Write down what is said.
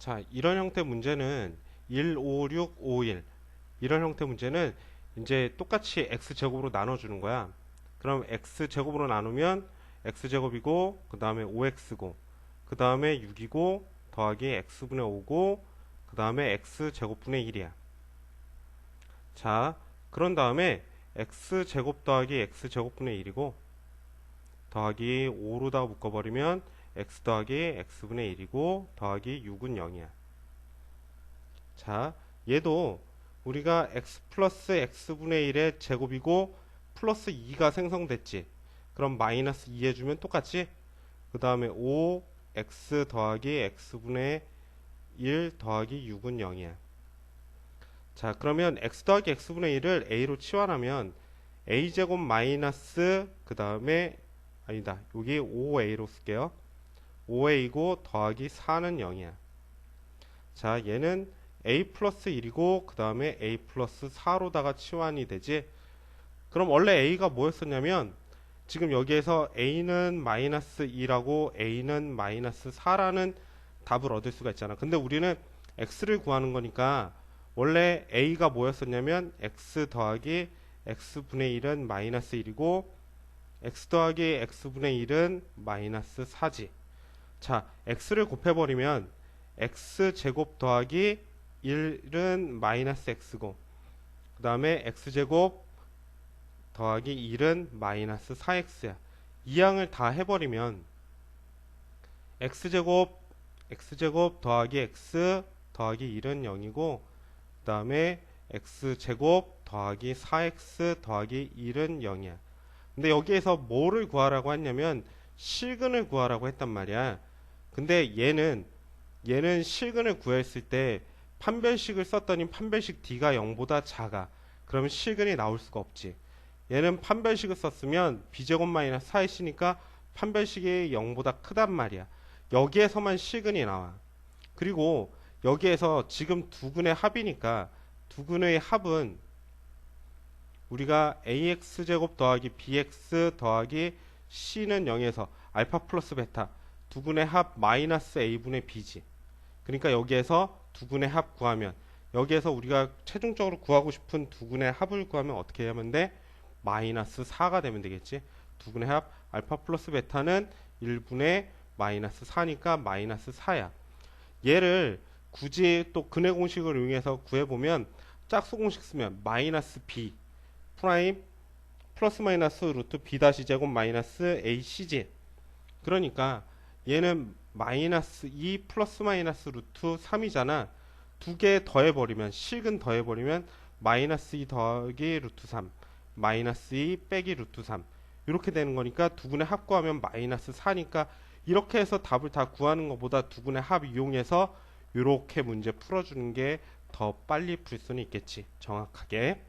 자, 이런 형태 문제는 1, 5, 6, 5, 1. 이런 형태 문제는 이제 똑같이 x제곱으로 나눠주는 거야. 그럼 x제곱으로 나누면 x제곱이고, 그 다음에 5x고, 그 다음에 6이고, 더하기 x분의 5고, 그 다음에 x제곱분의 1이야. 자, 그런 다음에 x제곱 더하기 x제곱분의 1이고, 더하기 5로다가 묶어버리면 x 더하기 x분의 1이고 더하기 6은 0이야. 자, 얘도 우리가 x 플러스 x분의 1의 제곱이고 플러스 2가 생성됐지. 그럼 마이너스 2 해주면 똑같지? 그 다음에 5 x 더하기 x분의 1 더하기 6은 0이야. 자, 그러면 x 더하기 x분의 1을 a로 치환하면 a제곱 마이너스 그 다음에 아니다. 여기 5a로 쓸게요. 5a고 더하기 4는 0이야. 자, 얘는 a 플러스 1이고 그 다음에 a 플러스 4로다가 치환이 되지. 그럼 원래 a가 뭐였었냐면 지금 여기에서 a는 마이너스 2라고 a는 마이너스 4라는 답을 얻을 수가 있잖아. 근데 우리는 x를 구하는 거니까 원래 a가 뭐였었냐면 x 더하기 x분의 1은 마이너스 1이고 x 더하기 x분의 1은 마이너스 4지. 자, x를 곱해버리면 x제곱 더하기 1은 마이너스 x고 그 다음에 x제곱 더하기 1은 마이너스 4x야. 이 양을 다 해버리면 x제곱 x제곱 더하기 x 더하기 1은 0이고 그 다음에 x제곱 더하기 4x 더하기 1은 0이야. 근데 여기에서 뭐를 구하라고 했냐면 실근을 구하라고 했단 말이야. 근데 얘는 얘는 실근을 구했을 때 판별식을 썼더니 판별식 d가 0보다 작아. 그러면 실근이 나올 수가 없지. 얘는 판별식을 썼으면 b제곱 마이너스 4이니까 판별식이 0보다 크단 말이야. 여기에서만 실근이 나와. 그리고 여기에서 지금 두 근의 합이니까 두 근의 합은 우리가 ax제곱 더하기 bx 더하기 c는 0에서 알파 플러스 베타 두 근의 합 마이너스 a분의 b지. 그러니까 여기에서 두 근의 합 구하면 여기에서 우리가 최종적으로 구하고 싶은 두 근의 합을 구하면 어떻게 하면 돼? 마이너스 4가 되면 되겠지. 두 근의 합 알파 플러스 베타는 1분의 마이너스 4니까 마이너스 4야. 얘를 굳이 또 근의 공식을 이용해서 구해보면 짝수 공식 쓰면 마이너스 b 프라임 플러스 마이너스 루트 b 다시 제곱 마이너스 acj 그러니까 얘는 마이너스 2 플러스 마이너스 루트 3이잖아. 두 개 더해버리면 식은 더해버리면 마이너스 2 더하기 루트 3 마이너스 2 빼기 루트 3 이렇게 되는 거니까 두 분의 합 구하면 마이너스 4니까 이렇게 해서 답을 다 구하는 것보다 두 분의 합 이용해서 이렇게 문제 풀어주는 게 더 빨리 풀 수는 있겠지 정확하게